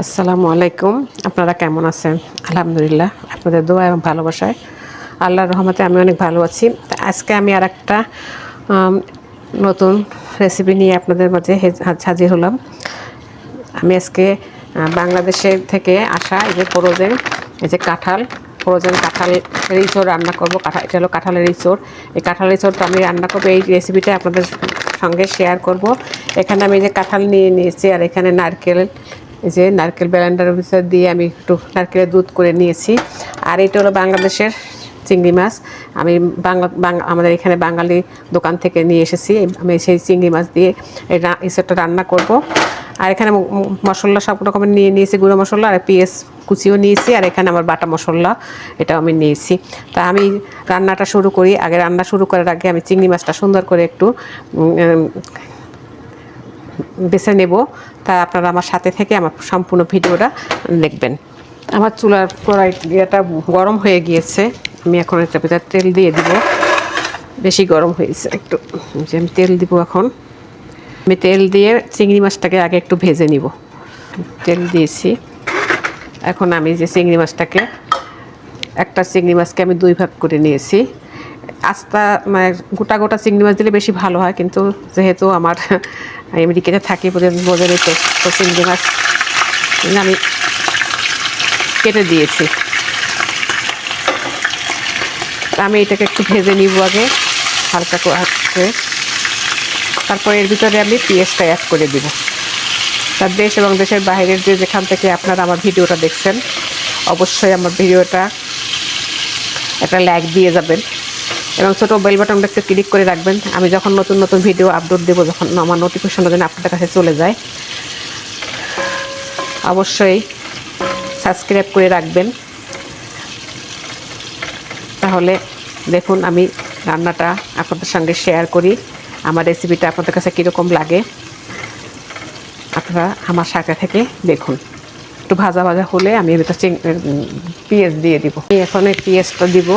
আসসালামু আলাইকুম। আপনারা কেমন আছেন? আলহামদুলিল্লাহ, আপনাদের দোয়া এবং ভালোবাসায়। আল্লাহর রহমতে আমি অনেক ভালো আছি। আজকে আমি আর একটা নতুন রেসিপি নিয়ে আপনাদের মাঝে হেজ- হাজির হলাম। আমি আজকে বাংলাদেশের থেকে আসা এই যে ফ্রোজেন এই যে কাঁঠাল ফ্রোজেন কাঁঠাল রিচোর রান্না করব। কাঁঠাল এটা হলো কাঁঠালের রিচোর এই কাঁঠালের রিচোরটা আমি রান্না করব। এই রেসিপিটা আপনাদের সঙ্গে শেয়ার করব। এখানে আমি যে কাঁঠাল নিয়ে নিয়েছি আর এখানে নারকেল এই যে নারকেল ব্লেন্ডারের ভিতর দিয়ে আমি একটু নারকেলের দুধ করে নিয়েছি। আর এটা হলো বাংলাদেশের চিংড়ি মাছ। আমি বাংলা আমাদের এখানে বাঙালি দোকান থেকে নিয়ে এসেছি। আমি সেই চিংড়ি মাছ দিয়ে ইসবটা রান্না করব। আর এখানে মশলা সব রকমের নিয়ে নিয়েছি, গুঁড়ো মশলা আর পেঁয়াজ কুচিও নিয়েছি। আর এখানে আমার বাটা মশলা, এটাও আমি নিয়েছি। তা আমি রান্নাটা শুরু করি। আগে রান্না শুরু করার আগে আমি চিংড়ি মাছটা সুন্দর করে একটু বেছে নেব। তা আপনারা আমার সাথে থেকে আমার সম্পূর্ণ ভিডিওটা দেখবেন। আমার চুলার কড়াই ইয়েটা গরম হয়ে গিয়েছে। আমি এখন একটা ভিতরে তেল দিয়ে দিব। বেশি গরম হয়েছে একটু। যে আমি তেল দিব এখন। আমি তেল দিয়ে চিংড়ি মাছটাকে আগে একটু ভেজে নিব। তেল দিয়েছি। এখন আমি যে চিংড়ি মাছটাকে, একটা চিংড়ি মাছকে আমি দুই ভাগ করে নিয়েছি। আস্তা মানে গোটা গোটা চিংড়ি মাছ দিলে বেশি ভালো হয়, কিন্তু যেহেতু আমার আমেরিকাতে থাকি বোঝেনই তো তো চিংড়ি মাছ আমি কেটে দিয়েছি। আমি এটাকে একটু ভেজে নিব আগে, হালকা করে তারপর এর ভিতরে আমি পেঁয়াজটা অ্যাড করে দিব। তার দেশ এবং দেশের বাইরের যে যেখান থেকে আপনারা আমার ভিডিওটা দেখছেন, অবশ্যই আমার ভিডিওটা একটা লাইক দিয়ে যাবেন। এবং ছোটো বেল বাটনটা একটু ক্লিক করে রাখবেন। আমি যখন নতুন নতুন ভিডিও আপলোড দেবো, যখন আমার নোটিফিকেশন যেন আপনাদের কাছে চলে যায়, অবশ্যই সাবস্ক্রাইব করে রাখবেন। তাহলে দেখুন, আমি রান্নাটা আপনাদের সঙ্গে শেয়ার করি, আমার রেসিপিটা আপনাদের কাছে কীরকম লাগে। আপনারা আমার সাথে থেকে দেখুন। একটু ভাজা ভাজা হলে আমি এটা পেঁয়াজ দিয়ে দিব। এখন এই পেঁয়াজটা দিব।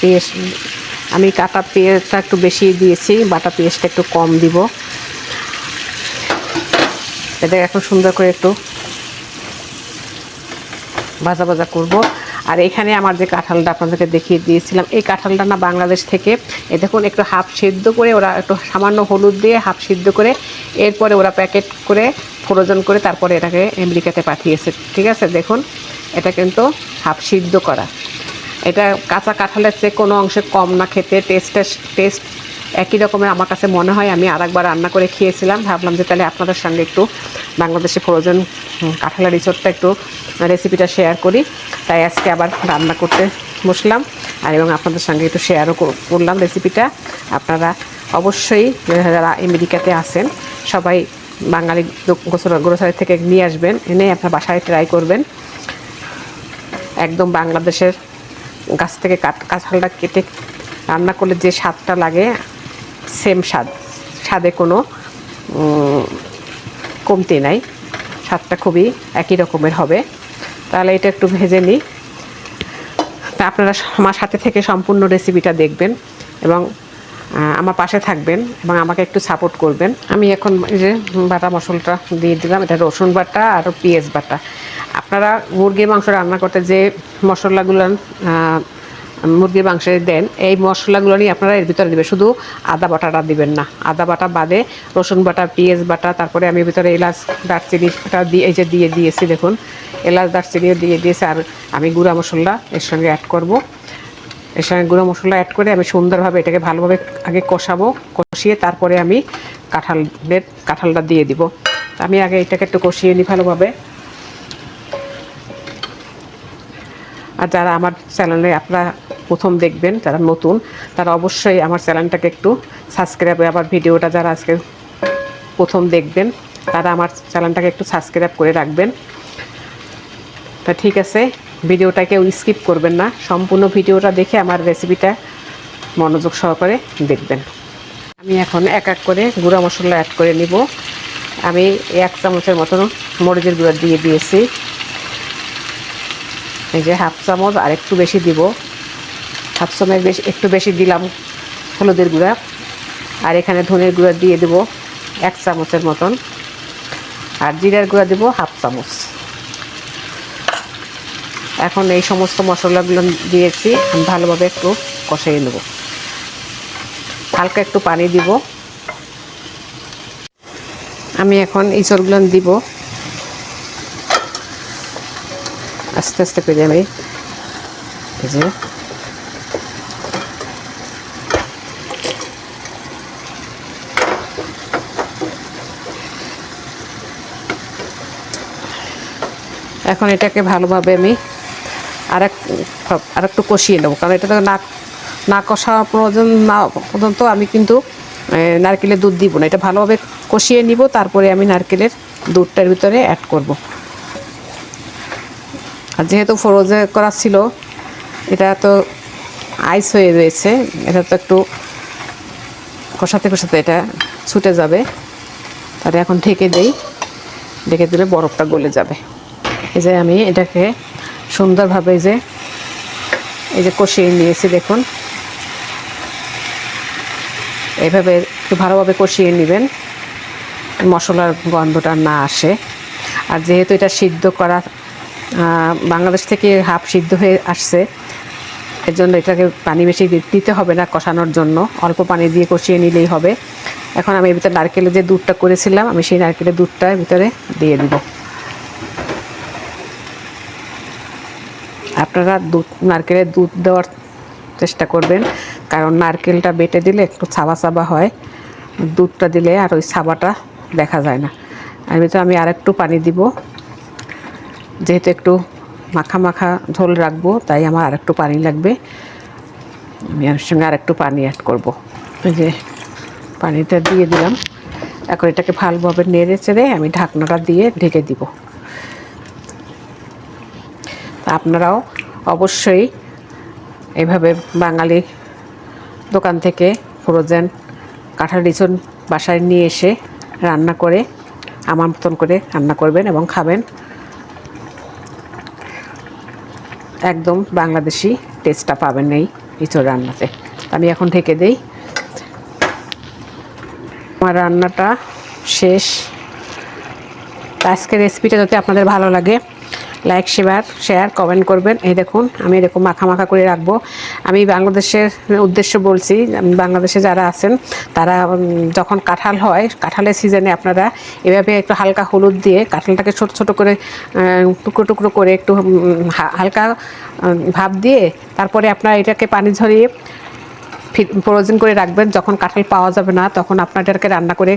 পেঁয়াজ আমি কাটা পেঁয়াজটা একটু বেশি দিয়েছি, বাটা পেঁয়াজটা একটু কম দিব। এটা এখন সুন্দর করে একটু ভাজা ভাজা করব। আর এখানে আমার যে কাঁঠালটা আপনাদেরকে দেখিয়ে দিয়েছিলাম, এই কাঁঠালটা না বাংলাদেশ থেকে, এ দেখুন একটু হাফ সিদ্ধ করে ওরা একটু সামান্য হলুদ দিয়ে হাফ সিদ্ধ করে এরপরে ওরা প্যাকেট করে ফ্রোজন করে তারপরে এটাকে আমেরিকাতে পাঠিয়েছে। ঠিক আছে, দেখুন, এটা কিন্তু হাফ সিদ্ধ করা। এটা কাঁচা কাঁঠালের চেয়ে কোনো অংশে কম না খেতে টেস্টের টেস্ট একই রকমের আমার কাছে মনে হয়। আমি আর একবার রান্না করে খেয়েছিলাম, ভাবলাম যে তাহলে আপনাদের সঙ্গে একটু বাংলাদেশি ফ্রোজেন কাঁঠালের রিচোর্টটা একটু রেসিপিটা শেয়ার করি। তাই আজকে আবার রান্না করতে বসলাম আর এবং আপনাদের সঙ্গে একটু শেয়ারও করলাম রেসিপিটা আপনারা অবশ্যই যারা আমেরিকাতে আছেন, সবাই বাঙালি গ্রোসারি থেকে নিয়ে আসবেন, এনে আপনার বাসায় ট্রাই করবেন। একদম বাংলাদেশের গাছ থেকে কাঠ, কাঁঠালটা কেটে রান্না করলে যে স্বাদটা লাগে সেম স্বাদ। স্বাদে কোনো কমতি নাই। স্বাদটা খুবই একই রকমের হবে। তাহলে এটা একটু ভেজে নিই। তা আপনারা আমার সাথে থেকে সম্পূর্ণ রেসিপিটা দেখবেন এবং আমার পাশে থাকবেন এবং আমাকে একটু সাপোর্ট করবেন। আমি এখন যে বাটা মশলাটা দিয়ে দিলাম, এটা রসুন বাটা আর পেঁয়াজ বাটা। আপনারা মুরগির মাংস রান্না করতে যে মশলাগুলো মুরগির মাংসে দেন, এই মশলাগুলো নিয়ে আপনারা এর ভিতরে দেবেন। শুধু আদা বাটাটা দিবেন না। আদা বাটা বাদে রসুন বাটা, পেঁয়াজ বাটা, তারপরে আমি ভিতরে এলাচ দারচিনিটা দিয়ে, এই যে দিয়ে দিয়েছি দেখুন, এলাচ, দারচিনিও দিয়ে দিয়েছি, আর আমি গুঁড়া মশলা এর সঙ্গে অ্যাড করব। এর সঙ্গে গুঁড়ো মশলা অ্যাড করে আমি সুন্দরভাবে এটাকে ভালোভাবে আগে কষাবো, কষিয়ে তারপরে আমি কাঁঠালের কাঁঠালটা দিয়ে দিব। আমি আগে এটাকে একটু কষিয়ে নিই ভালোভাবে। আর যারা আমার চ্যানেলে আপনারা প্রথম দেখবেন, যারা নতুন, তারা অবশ্যই আমার চ্যানেলটাকে একটু সাবস্ক্রাইব আবার ভিডিওটা যারা আজকে প্রথম দেখবেন, তারা আমার চ্যানেলটাকে একটু সাবস্ক্রাইব করে রাখবেন। তা ঠিক আছে, ভিডিওটা কেউ স্কিপ করবেন না, সম্পূর্ণ ভিডিওটা দেখে আমার রেসিপিটা মনোযোগ সহকারে দেখবেন। আমি এখন এক এক করে গুঁড়া মশলা অ্যাড করে নিব। আমি এক চামচের মতন মরিচের গুঁড়া দিয়ে দিয়েছি। এই যে হাফ চামচ আর একটু বেশি দিব। হাফ চামচ বেশি একটু বেশি দিলাম হলুদের গুঁড়া। আর এখানে ধনের গুঁড়া দিয়ে দেবো এক চামচের মতন। আর জিরার গুঁড়া দেবো হাফ চামচ। এখন এই সমস্ত মশলাগুলো দিয়েছি। ভালোভাবে একটু কষিয়ে নেব। হালকা একটু পানি দিব। আমি এখন ইঁচড়গুলো দিব। আস্তে আস্তে করে আমি যে। এখন এটাকে ভালোভাবে আমি আর এক আর একটু কষিয়ে নেব, কারণ এটা তো না না কষা প্রয়োজন না পর্যন্ত আমি কিন্তু নারকেলের দুধ দিব না। এটা ভালোভাবে কষিয়ে নিব, তারপরে আমি নারকেলের দুধটার ভিতরে অ্যাড করব। আর যেহেতু ফ্রোজে করা ছিল, এটা তো আইস হয়ে রয়েছে, এটা তো একটু কষাতে কষাতে এটা ছুটে যাবে। তাহলে এখন ঢেকে দেই, ঢেকে দিলে বরফটা গলে যাবে। এই যে আমি এটাকে সুন্দরভাবে যে, এই যে কষিয়ে নিয়েছি, দেখুন। এইভাবে একটু ভালোভাবে কষিয়ে নেবেন, মশলার গন্ধটা না আসে। আর যেহেতু এটা সিদ্ধ করা বাংলাদেশ থেকে হাফ সিদ্ধ হয়ে আসছে। এর জন্য এটাকে পানি বেশি দিতে হবে না কষানোর জন্য। অল্প পানি দিয়ে কষিয়ে নিলেই হবে। এখন আমি এর ভিতরে নারকেলের যে দুধটা করেছিলাম, আমি সেই নারকেলের দুধটা ভিতরে দিয়ে দিব। আপনারা দুধ, নারকেলের দুধ দেওয়ার চেষ্টা করবেন। কারণ নারকেলটা বেটে দিলে একটু ছাবা ছাবা হয়। দুধটা দিলে আর ওই ছাবাটা দেখা যায় না। আমি ভিতরে আমি আর একটু পানি দিব। যেহেতু একটু মাখা মাখা ঝোল রাখব, তাই আমার আর একটু পানি লাগবে। আমি এর সঙ্গে আর একটু পানি অ্যাড করব। এই যে পানিটা দিয়ে দিলাম। এখন এটাকে ভালোভাবে নেড়ে চেড়ে আমি ঢাকনাটা দিয়ে ঢেকে দিব। তা আপনারাও অবশ্যই এভাবে বাঙালি দোকান থেকে ফ্রোজেন কাঁঠাল রিচন বাসায় নিয়ে এসে রান্না করে, আমার মতন করে রান্না করবেন এবং খাবেন। একদম বাংলাদেশি টেস্টটা পাবেন এই ইঁচড় রান্নাতে। আমি এখন ঢেকে দেই। আমার রান্নাটা শেষ। আজকের রেসিপিটা যাতে আপনাদের ভালো লাগে লাইক শেয়ার শেয়ার কমেন্ট করবেন। এই দেখুন, আমি এরকম মাখা মাখা করে রাখব। আমি বাংলাদেশের উদ্দেশ্য বলছি বাংলাদেশে যারা আছেন, তারা যখন কাঁঠাল হয়, কাঁঠালের সিজনে আপনারা এভাবে একটু হালকা হলুদ দিয়ে কাঁঠালটাকে ছোট ছোট করে টুকরো টুকরো করে একটু হালকা ভাপ দিয়ে তারপরে আপনারা এটাকে পানি ঝরিয়ে ফ্রোজেন করে রাখবেন। যখন কাঁঠাল পাওয়া যাবে না, তখন আপনার এটাকে রান্না করে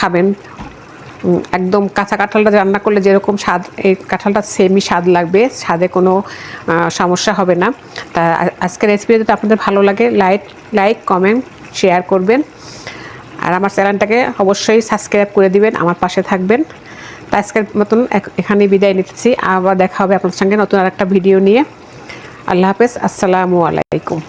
খাবেন। একদম কাঁচা কাঁঠালটা রান্না করলে যেরকম স্বাদ, এই কাঁঠালটা সেমই স্বাদ লাগবে, স্বাদে কোনো সমস্যা হবে না। তা আজকের রেসিপি যদি আপনাদের ভালো লাগে লাইক লাইক কমেন্ট শেয়ার করবেন। আর আমার চ্যানেলটাকে অবশ্যই সাবস্ক্রাইব করে দিবেন, আমার পাশে থাকবেন। তা আজকের মতন এখানে বিদায় নিতেছি। আবার দেখা হবে আপনার সঙ্গে নতুন আর একটা ভিডিও নিয়ে। আল্লাহ হাফেজ, আসসালামু আলাইকুম।